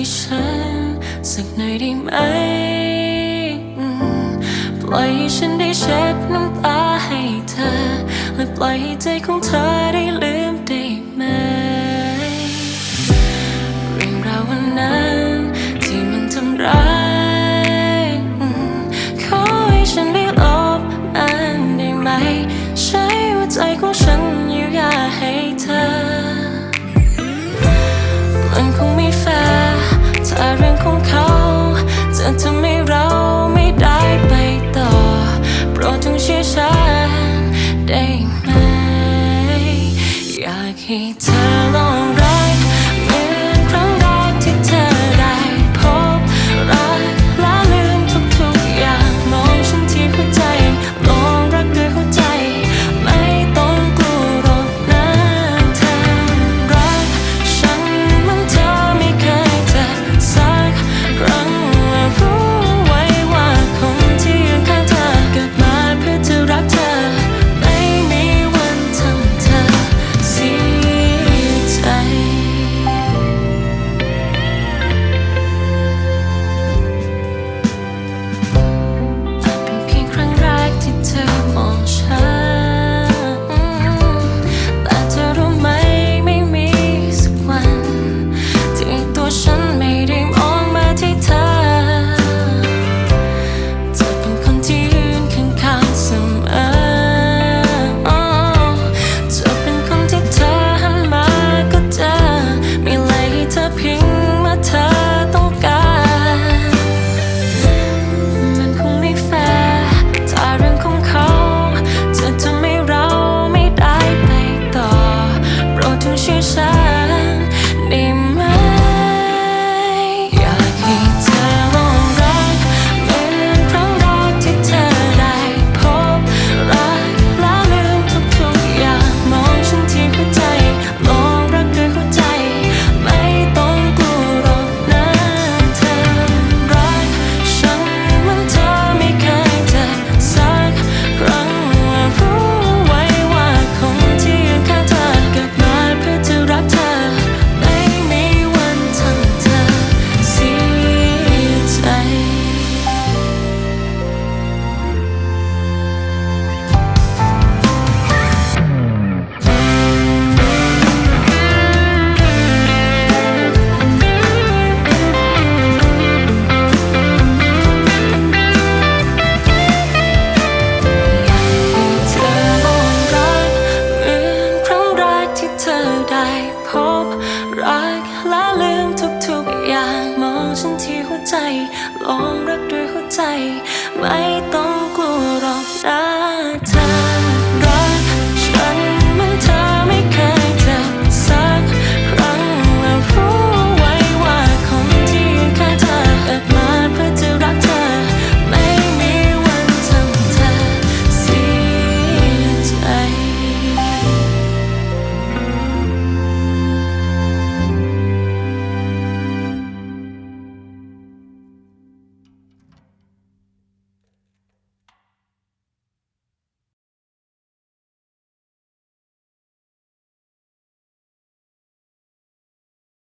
ที่ฉัน สักหน่อยได้ไหม ปล่อยให้ฉันได้เช็ดน้ำตาให้เธอ และปล่อยให้ใจของเธอได้ลืมได้ไหม เรื่องราววันนั้นที่มันทำร้าย ขอให้ฉันได้ลบมันได้ไหม ใช้หัวใจของฉันอยู่ยาให้เธอ ให้เธอ 情绪。 ใจ ลองรักด้วยหัวใจ